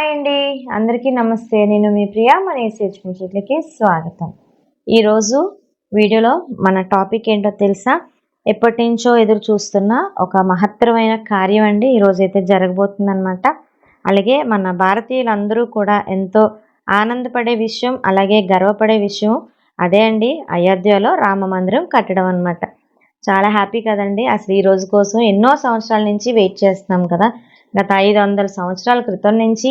Hi అండి. అందరికీ నమస్తే. నేను మీ ప్రియా మన ఏసీహెచ్ స్వాగతం. ఈరోజు వీడియోలో మన టాపిక్ ఏంటో తెలుసా? ఎప్పటి నుంచో ఎదురు చూస్తున్న ఒక మహత్తరమైన కార్యం అండి ఈరోజు అయితే జరగబోతుందన్నమాట. అలాగే మన భారతీయులందరూ కూడా ఎంతో ఆనందపడే విషయం అలాగే గర్వపడే విషయం అదే అండి. అయోధ్యలో రామ మందిరం కట్టడం అనమాట చాలా హ్యాపీ కదండి. అసలు ఈ రోజు కోసం ఎన్నో సంవత్సరాల నుంచి వెయిట్ చేస్తున్నాం కదా. గత ఐదు వందల సంవత్సరాల క్రితం నుంచి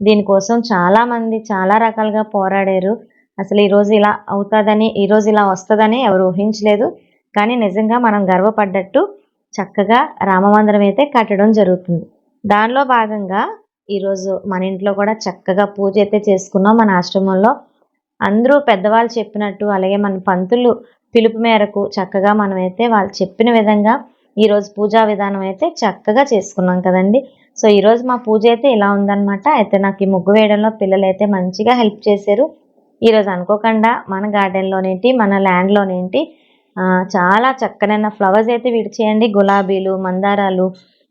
దీనికోసం చాలామంది చాలా రకాలుగా పోరాడారు. అసలు ఈరోజు ఇలా అవుతుందని ఈరోజు ఇలా వస్తుందని ఎవరు ఊహించలేదు. కానీ నిజంగా మనం గర్వపడ్డట్టు చక్కగా రామమందిరం అయితే కట్టడం జరుగుతుంది. దానిలో భాగంగా ఈరోజు మన ఇంట్లో కూడా చక్కగా పూజ అయితే చేసుకున్నాం మన ఆశ్రమంలో. అందరూ పెద్దవాళ్ళు చెప్పినట్టు అలాగే మన పంతులు పిలుపు మేరకు చక్కగా మనమైతే వాళ్ళు చెప్పిన విధంగా ఈరోజు పూజా విధానం అయితే చక్కగా చేసుకున్నాం కదండి. సో ఈరోజు మా పూజ అయితే ఇలా ఉందన్నమాట. అయితే నాకు ఈ ముగ్గు వేయడంలో పిల్లలు అయితే మంచిగా హెల్ప్ చేశారు. ఈరోజు అనుకోకుండా మన గార్డెన్లోనేంటి మన ల్యాండ్లోనేంటి చాలా చక్కనైన ఫ్లవర్స్ అయితే విడిచేయండి గులాబీలు మందారాలు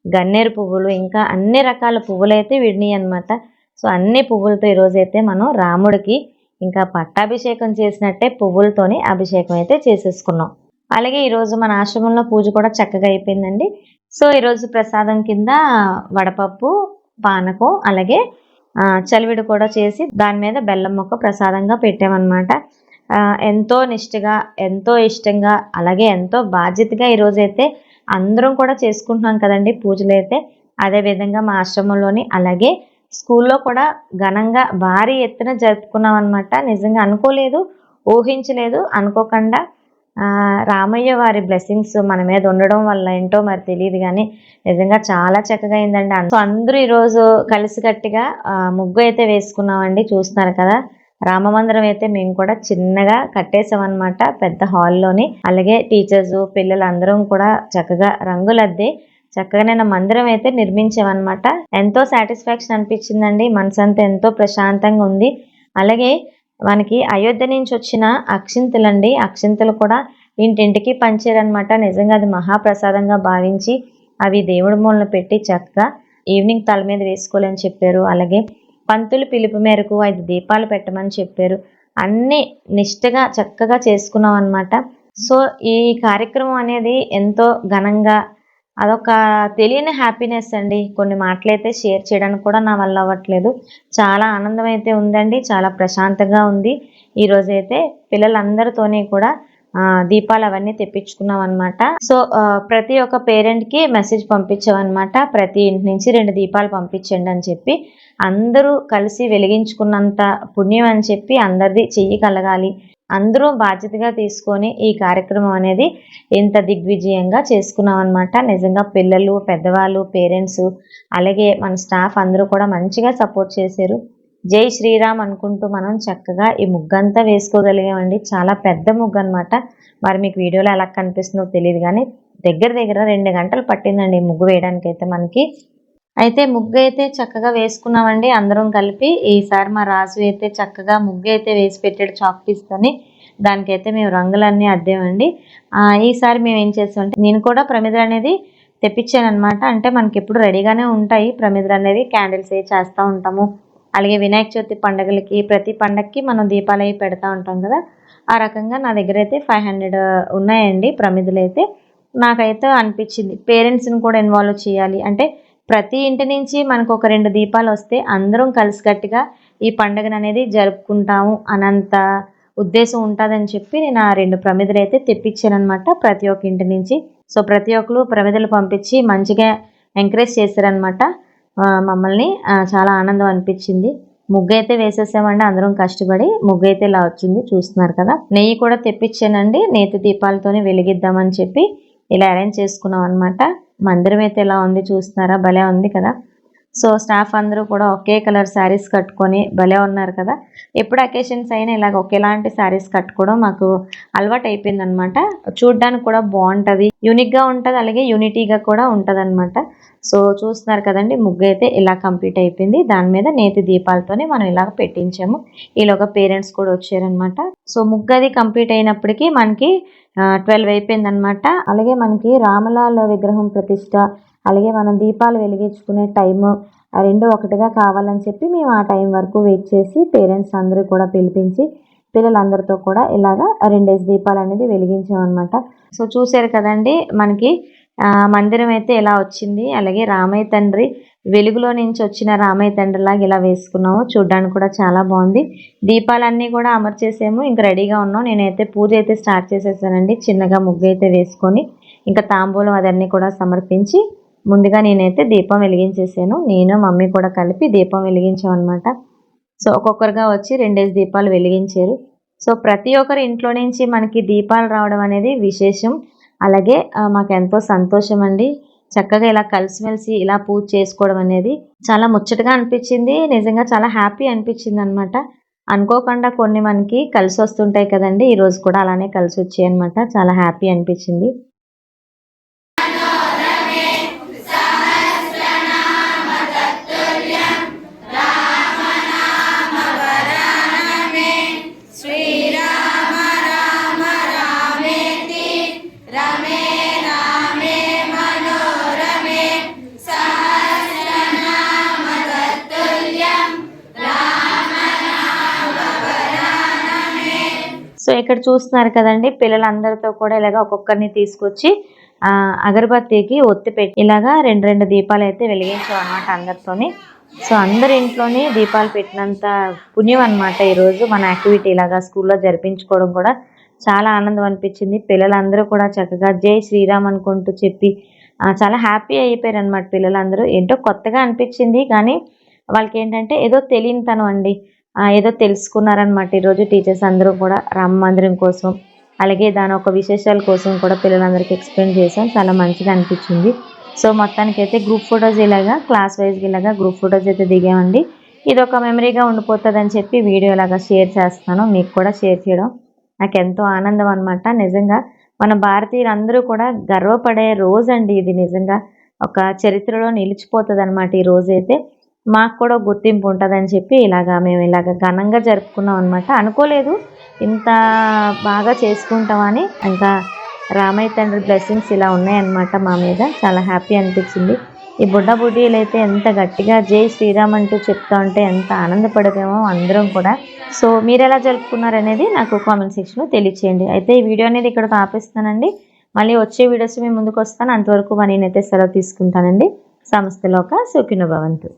గన్నేరు పువ్వులు ఇంకా అన్ని రకాల పువ్వులు అయితే విడినాయి అనమాట సో అన్ని పువ్వులతో ఈరోజు అయితే మనం రాముడికి ఇంకా పట్టాభిషేకం చేసినట్టే పువ్వులతోనే అభిషేకం అయితే చేసేసుకున్నాం. అలాగే ఈరోజు మన ఆశ్రమంలో పూజ కూడా చక్కగా అయిపోయిందండి. సో ఈరోజు ప్రసాదం కింద వడపప్పు పానకం అలాగే చలివిడి కూడా చేసి దాని మీద బెల్లం మొక్క ప్రసాదంగా పెట్టామన్నమాట. ఎంతో నిష్ఠగా ఎంతో ఇష్టంగా అలాగే ఎంతో బాధ్యతగా ఈరోజైతే అందరం కూడా చేసుకుంటున్నాం కదండి పూజలు అయితే. అదేవిధంగా మా ఆశ్రమంలోని అలాగే స్కూల్లో కూడా ఘనంగా భారీ ఎత్తున జరుపుకున్నాం అనమాట నిజంగా అనుకోలేదు ఊహించలేదు అనుకోకుండా రామయ్య వారి బ్లెస్సింగ్స్ మన మీద ఉండడం వల్ల ఏంటో మరి తెలియదు కానీ నిజంగా చాలా చక్కగా అయిందండి. సో అందరూ ఈరోజు కలిసికట్టుగా ముగ్గు అయితే వేసుకున్నామండి చూస్తున్నారు కదా. రామమందిరం అయితే మేము కూడా చిన్నగా కట్టేసామన్నమాట పెద్ద హాల్లోని. అలాగే టీచర్స్ పిల్లలు అందరం కూడా చక్కగా రంగులద్ది చక్కగా నేను మందిరం అయితే నిర్మించామన్నమాట. ఎంతో సాటిస్ఫాక్షన్ అనిపించిందండి. మనసు అంతా ఎంతో ప్రశాంతంగా ఉంది. అలాగే మనకి అయోధ్య నుంచి వచ్చిన అక్షింతలండి. అక్షింతలు కూడా ఇంటింటికి పంచారనమాట నిజంగా అది మహాప్రసాదంగా భావించి అవి దేవుడి మూలన పెట్టి చక్కగా ఈవినింగ్ తల మీద వేసుకోవాలని చెప్పారు. అలాగే పంతులు పిలుపు మేరకు ఐదు దీపాలు పెట్టమని చెప్పారు. అన్నీ నిష్టగా చక్కగా చేసుకున్నాం అనమాట సో ఈ కార్యక్రమం అనేది ఎంతో ఘనంగా అదొక తెలియని హ్యాపీనెస్ అండి. కొన్ని మాటలైతే షేర్ చేయడానికి కూడా నా వల్ల అవ్వట్లేదు. చాలా ఆనందం అయితే ఉందండి. చాలా ప్రశాంతంగా ఉంది. ఈరోజైతే పిల్లలందరితోనే కూడా దీపాలు అవన్నీ తెప్పించుకున్నాం అనమాట సో ప్రతి ఒక్క పేరెంట్కి మెసేజ్ పంపించామన్నమాట. ప్రతి ఇంటి నుంచి రెండు దీపాలు పంపించండి అని చెప్పి. అందరూ కలిసి వెలిగించుకున్నంత పుణ్యం అని చెప్పి అందరిది చెయ్యి కలగాలి. అందరూ బాధ్యతగా తీసుకొని ఈ కార్యక్రమం అనేది ఇంత దిగ్విజయంగా చేసుకున్నాం అనమాట నిజంగా పిల్లలు పెద్దవాళ్ళు పేరెంట్స్ అలాగే మన స్టాఫ్ అందరూ కూడా మంచిగా సపోర్ట్ చేశారు. జై శ్రీరామ్ అనుకుంటూ మనం చక్కగా ఈ ముగ్గంతా వేసుకోగలిగామండి. చాలా పెద్ద ముగ్గు అనమాట మరి మీకు వీడియోలో ఎలా కనిపిస్తుందో తెలియదు కానీ దగ్గర దగ్గర రెండు గంటలు పట్టిందండి ముగ్గు వేయడానికి అయితే మనకి. అయితే ముగ్గు అయితే చక్కగా వేసుకున్నామండి అందరం కలిపి. ఈసారి మా రాజు అయితే చక్కగా ముగ్గు అయితే వేసి పెట్టాడు చాక్ పీస్తోని దానికైతే మేము రంగులన్నీ అద్దామండి. ఈసారి మేము ఏం చేస్తామంటే నేను కూడా ప్రమిదలు అనేది తెప్పించాను అనమాట అంటే మనకి ఎప్పుడు రెడీగానే ఉంటాయి ప్రమిదలు అనేది క్యాండిల్స్ ఏ చేస్తూ ఉంటాము. అలాగే వినాయక చవితి పండుగలకి ప్రతి పండగకి మనం దీపాలు అవి పెడతా ఉంటాం కదా. ఆ రకంగా నా దగ్గర అయితే ఫైవ్ హండ్రెడ్ ఉన్నాయండి ప్రమిదలు అయితే. నాకైతే అనిపించింది. పేరెంట్స్ని కూడా ఇన్వాల్వ్ చేయాలి. అంటే ప్రతి ఇంటి నుంచి మనకు ఒక రెండు దీపాలు వస్తే అందరం కలిసికట్టుగా ఈ పండుగను అనేది జరుపుకుంటాము అనంత ఉద్దేశం ఉంటుందని చెప్పి నేను ఆ రెండు ప్రమిదలు అయితే తెప్పించాను అనమాట ప్రతి ఒక్క ఇంటి నుంచి. సో ప్రతి ఒక్కరు ప్రమిదలు పంపించి మంచిగా ఎంకరేజ్ చేశారనమాట మమ్మల్ని చాలా ఆనందం అనిపించింది. ముగ్గు అయితే వేసేసామండి అందరం కష్టపడి ముగ్గు అయితే ఇలా వచ్చింది చూస్తున్నారు కదా. నెయ్యి కూడా తెప్పించానండి నేతి దీపాలతోనే వెలిగిద్దామని చెప్పి ఇలా అరేంజ్ చేసుకున్నాం అనమాట మందిరం అయితే ఎలా ఉంది చూస్తున్నారా? భలే ఉంది కదా? సో స్టాఫ్ అందరూ కూడా ఒకే కలర్ శారీస్ కట్టుకొని భలే ఉన్నారు కదా. ఎప్పుడు అకేషన్స్ అయినా ఇలాగ ఒకేలాంటి శారీస్ కట్టుకోవడం మాకు అలవాటు అయిపోయింది అనమాట చూడ్డానికి కూడా బాగుంటుంది. యూనిక్గా ఉంటుంది అలాగే యూనిటీగా కూడా ఉంటుంది అనమాట సో చూస్తున్నారు కదండి ముగ్గు అయితే ఇలా కంప్లీట్ అయిపోయింది. దాని మీద నేతి దీపాలతోనే మనం ఇలాగ పెట్టించాము. ఈలోగా పేరెంట్స్ కూడా వచ్చారనమాట. సో ముగ్గు అది కంప్లీట్ అయినప్పటికీ మనకి ట్వెల్వ్ అయిపోయింది అనమాట అలాగే మనకి రామలాల్ విగ్రహం ప్రతిష్ట అలాగే మనం దీపాలు వెలిగించుకునే టైము రెండు ఒకటిగా కావాలని చెప్పి మేము ఆ టైం వరకు వెయిట్ చేసి పేరెంట్స్ అందరూ కూడా పిలిపించి పిల్లలందరితో కూడా ఇలాగా రెండేసి దీపాలు అనేది వెలిగించాం అనమాట సో చూసారు కదండి మనకి మందిరం అయితే ఇలా వచ్చింది అలాగే రామయ్య తండ్రి వెలుగులో నుంచి వచ్చిన రామయ్య తండ్రి లాగా ఇలా వేసుకున్నాము చూడడానికి కూడా చాలా బాగుంది. దీపాలన్నీ కూడా అమర్చేసాము ఇంకా రెడీగా ఉన్నాం. నేనైతే పూజ అయితే స్టార్ట్ చేసేసానండి చిన్నగా ముగ్గు అయితే వేసుకొని ఇంకా తాంబూలం అదన్నీ కూడా సమర్పించి ముందుగా నేనైతే దీపం వెలిగించేసాను. నేను మమ్మీ కూడా కలిపి దీపం వెలిగించామన్నమాట సో ఒక్కొక్కరుగా వచ్చి రెండేసి దీపాలు వెలిగించారు. సో ప్రతి ఒక్కరి ఇంట్లో నుంచి మనకి దీపాలు రావడం అనేది విశేషం. అలాగే మాకెంతో మాకు ఎంతో సంతోషం అండి. చక్కగా ఇలా కలిసిమెలిసి ఇలా పూజ చేసుకోవడం అనేది చాలా ముచ్చటగా అనిపించింది. నిజంగా చాలా హ్యాపీ అనిపించింది అనమాట అనుకోకుండా కొన్ని మనకి కలిసి వస్తుంటాయి కదండి ఈరోజు కూడా అలానే కలిసి వచ్చాయి అనమాట చాలా హ్యాపీ అనిపించింది. ఇక్కడ చూస్తున్నారు కదండి పిల్లలందరితో కూడా ఇలాగ ఒక్కొక్కరిని తీసుకొచ్చి ఆ, అగరబత్తికి ఒత్తి పెట్టి ఇలాగా రెండు రెండు దీపాలు అయితే వెలిగించాం అనమాట అందరితోని. సో అందరి ఇంట్లోని దీపాలు పెట్టినంత పుణ్యం అనమాట ఈరోజు మన యాక్టివిటీ ఇలాగా స్కూల్లో జరిపించుకోవడం కూడా. చాలా ఆనందం అనిపించింది. పిల్లలందరూ కూడా చక్కగా జై శ్రీరామ్ అనుకుంటూ చెప్పి చాలా హ్యాపీ అయిపోయారు అనమాట పిల్లలందరూ. ఏంటో కొత్తగా అనిపించింది కానీ వాళ్ళకి ఏంటంటే ఏదో తెలియనితనం అండి. ఏదో తెలుసుకున్నారనమాట ఈరోజు టీచర్స్ అందరూ కూడా రామ మందిరం కోసం అలాగే దాని ఒక విశేషాల కోసం కూడా పిల్లలందరికీ ఎక్స్ప్లెయిన్ చేసాం చాలా మంచిగా అనిపించింది. సో మొత్తానికి అయితే గ్రూప్ ఫొటోస్ ఇలాగా క్లాస్ వైజ్గా ఇలాగా గ్రూప్ ఫొటోస్ అయితే దిగామండి. ఇది ఒక మెమరీగా ఉండిపోతుందని చెప్పి వీడియో ఇలాగా షేర్ చేస్తాను. మీకు కూడా షేర్ చేయడం నాకు ఎంతో ఆనందం అనమాట నిజంగా మన భారతీయులందరూ కూడా గర్వపడే రోజు అండి ఇది. నిజంగా ఒక చరిత్రలో నిలిచిపోతుంది అనమాట ఈ రోజైతే. మాకు కూడా గుర్తింపు ఉంటుందని చెప్పి ఇలాగా మేము ఇలాగ ఘనంగా జరుపుకున్నాం అనమాట అనుకోలేదు. ఇంత బాగా చేసుకుంటామని ఇంకా రామయ్య తండ్రి బ్లెస్సింగ్స్ ఇలా ఉన్నాయన్నమాట మా మీద. చాలా హ్యాపీ అనిపించింది. ఈ బుడ్డ బుడ్డీలు అయితే ఎంత గట్టిగా జై శ్రీరామ్ అంటూ చెప్తా ఉంటే ఎంత ఆనందపడిపోయామో అందరం కూడా. సో మీరు ఎలా జరుపుకున్నారు అనేది నాకు కామెంట్ సెక్షన్లో తెలియచేయండి. అయితే ఈ వీడియో అనేది ఇక్కడ ఆపిస్తానండి. మళ్ళీ వచ్చే వీడియోస్ మేము ముందుకు వస్తాను. అంతవరకు మరి నేనైతే సెలవు తీసుకుంటానండి. సంస్థలోక సుఖిన భవంతు.